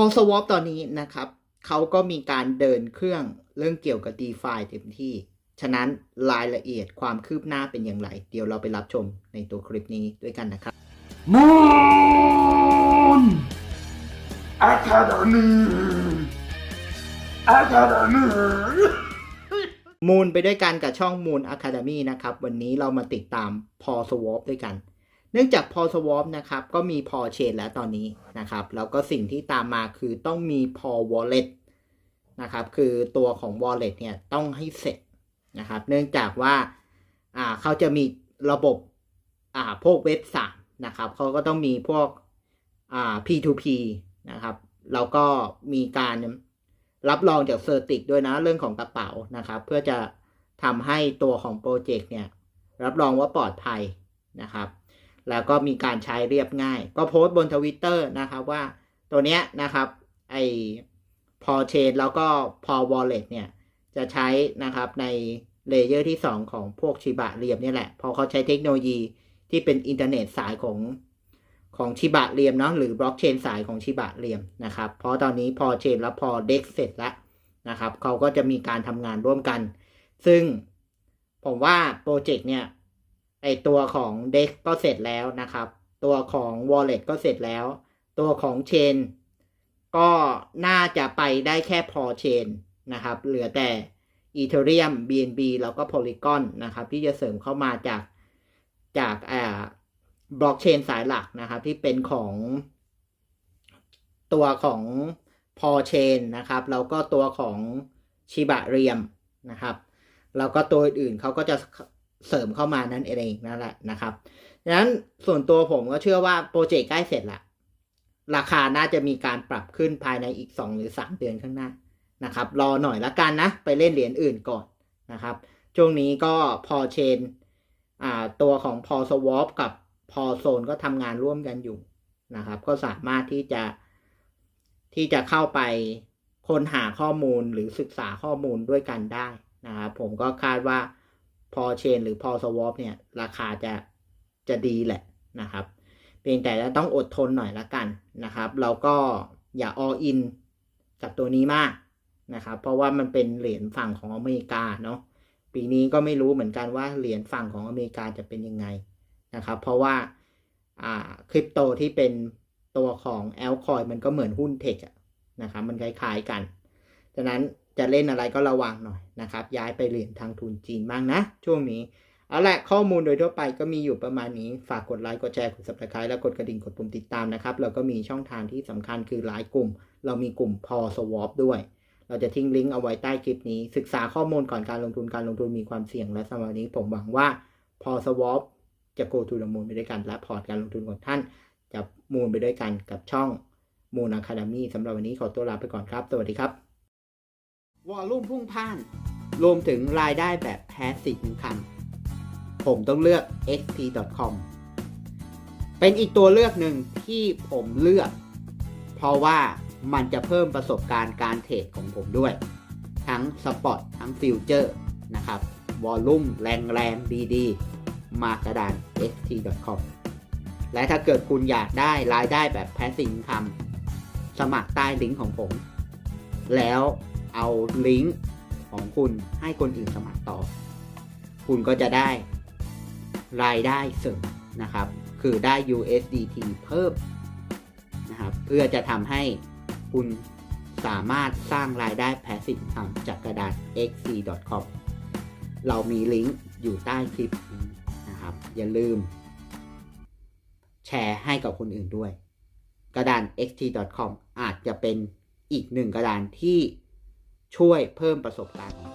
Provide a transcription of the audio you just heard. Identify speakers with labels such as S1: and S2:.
S1: อสวอปตอนนี้นะครับเขาก็มีการเดินเครื่องเรื่องเกี่ยวกับ d e f i เต็มที่ ฉะนั้นรายละเอียดความคืบหน้าเป็นอย่างไร เดี๋ยวเราไปรับชมในตัวคลิปนี้ด้วยกันนะครับ
S2: Moon Academy Academy
S1: มูลไปด้วยกันกับช่อง Moon Academy นะครับ วันนี้เรามาติดตามพอสวอปด้วยกัน เนื่องจากพอสวอปนะครับก็มีพอเชนแล้วตอนนี้นะครับ แล้วก็สิ่งที่ตามมาคือต้องมีพอ wallet นะครับ คือตัวของ wallet เนี่ยต้องให้เสร็จนะครับ เนื่องจากว่าอ่าเขาจะมีระบบอ่าพวกเว็บสามนะครับเขาก็ต้องมีพวกอ่า P2P นะครับ แล้วก็มีการรับรองจากเซอร์ติกด้วยนะเรื่องของกระเป๋านะครับ เพื่อจะทำให้ตัวของโปรเจกต์เนี่ยรับรองว่าปลอดภัยนะครับ แล้วก็มีการใช้เรียบง่าย ก็โพสต์บนทวิตเตอร์นะครับว่าตัวเนี้ยนะครับไอพอเชนแล้วก็พอวอลเล็ตเนี่ยจะใช้นะครับในเลเยอร์ที่ 2 ของพวกชิบะเรียมนี่แหละ พอเขาใช้เทคโนโลยีที่เป็นอินเทอร์เน็ตสายของของชิบะเรียมเนาะหรือบล็อกเชนสายของชิบะเรียมนะครับ เพราะตอนนี้พอเชนแล้วพอเด็กเสร็จแล้วนะครับเขาก็จะมีการทำงานร่วมกัน ซึ่งผมว่าโปรเจกต์เนี่ย ไอตัวของเด็กก็เสร็จแล้วนะครับ ตัวของ Wallet ก็เสร็จแล้ว ตัวของเชนก็น่าจะไปได้แค่พอเชนนะครับ เหลือแต่ Ethereum BNB แล้วก็ Polygon นะครับ ที่จะเสริมเข้ามาจากจากอ่าบล็อกเชนสายหลักนะครับ ที่เป็นของตัวของพอเชนนะครับ แล้วก็ตัวของชิบะเรียมนะครับ แล้วก็ตัวอื่นเขาก็จะ เสริมเข้ามานั่นเองนั่นแหละนะครับดังนั้นส่วนตัวผมก็เชื่อว่าโปรเจกต์ใกล้เสร็จละราคาน่าจะมีการปรับขึ้นภายในอีก 2 หรือ 3 เดือนข้างหน้านะครับ รอหน่อยละกันนะ ไปเล่นเหรียญอื่นก่อนนะครับช่วงนี้ก็พอเชนตัวของพอสวอปกับพอโซนก็ทำงานร่วมกันอยู่นะครับ ก็สามารถที่จะที่จะเข้าไปค้นหาข้อมูลหรือศึกษาข้อมูลด้วยกันได้นะครับ ผมก็คาดว่า พอเชนหรือพอสวอปเนี่ย ราคาจะจะดีแหละนะครับ เพียงแต่จะต้องอดทนหน่อยละกันนะครับ เราก็อย่าออินกับตัวนี้มากนะครับ เพราะว่ามันเป็นเหรียญฝั่งของอเมริกาเนาะปีนี้ก็ไม่รู้เหมือนกันว่าเหรียญฝั่งของอเมริกาจะเป็นยังไงนะครับ เพราะว่าอ่าคริปโตที่เป็นตัวของแอลคอยมันก็เหมือนหุ้นเทคนะครับ มันคล้ายๆกัน ฉะนั้น จะเล่นอะไรก็ระวังหน่อยนะครับ ย้ายไปเหรียญทางทุนจีนบ้างนะ ช่วงนี้ เอาละข้อมูลโดยทั่วไปก็มีอยู่ประมาณนี้ ฝากกดไลค์ กดแชร์ กด subscribe แล้วกดกระดิ่ง กดปุ่มติดตามนะครับแล้วก็มีช่องทางที่สำคัญคือหลายกลุ่ม เรามีกลุ่มพอสวอปด้วย เราจะทิ้งลิงก์เอาไว้ใต้คลิปนี้ ศึกษาข้อมูลก่อนการลงทุน การลงทุนมีความเสี่ยง และสำหรับวันนี้ผมหวังว่าพอสวอปจะ go to the moon ไปด้วยกัน และพอร์ตการลงทุนของท่าน จะมูลไปด้วยกันกับช่องมูนอะคาเดมี่สำหรับวันนี้ขอตัวลาไปก่อนครับ สวัสดีครับ วอลลุ่มพุ่งพ่าน รวมถึงรายได้แบบ passive income ผมต้องเลือก xp.com เป็นอีกตัวเลือกหนึ่งที่ผมเลือก เพราะว่ามันจะเพิ่มประสบการณ์การเทรดของผมด้วย ทั้งสปอตทั้งฟิวเจอร์นะครับวอลลุ่มแรงแรงดีๆ มากระดาน xt.com และถ้าเกิดคุณอยากได้รายได้แบบ passive income สมัครใต้ลิงก์ของผม แล้ว เอาลิงก์ของคุณให้คนอื่นสมัครต่อ คุณก็จะได้รายได้เสริมนะครับ คือได้ USDT เพิ่มนะครับ เพื่อจะทำให้คุณสามารถสร้างรายได้ passive income จากกระดาษ xc.com เรามีลิงก์อยู่ใต้คลิปนี้นะครับ อย่าลืม แชร์ให้กับคนอื่นด้วย กระดาน xt.com อาจจะเป็นอีกหนึ่งกระดานที่ ช่วยเพิ่มประสบการณ์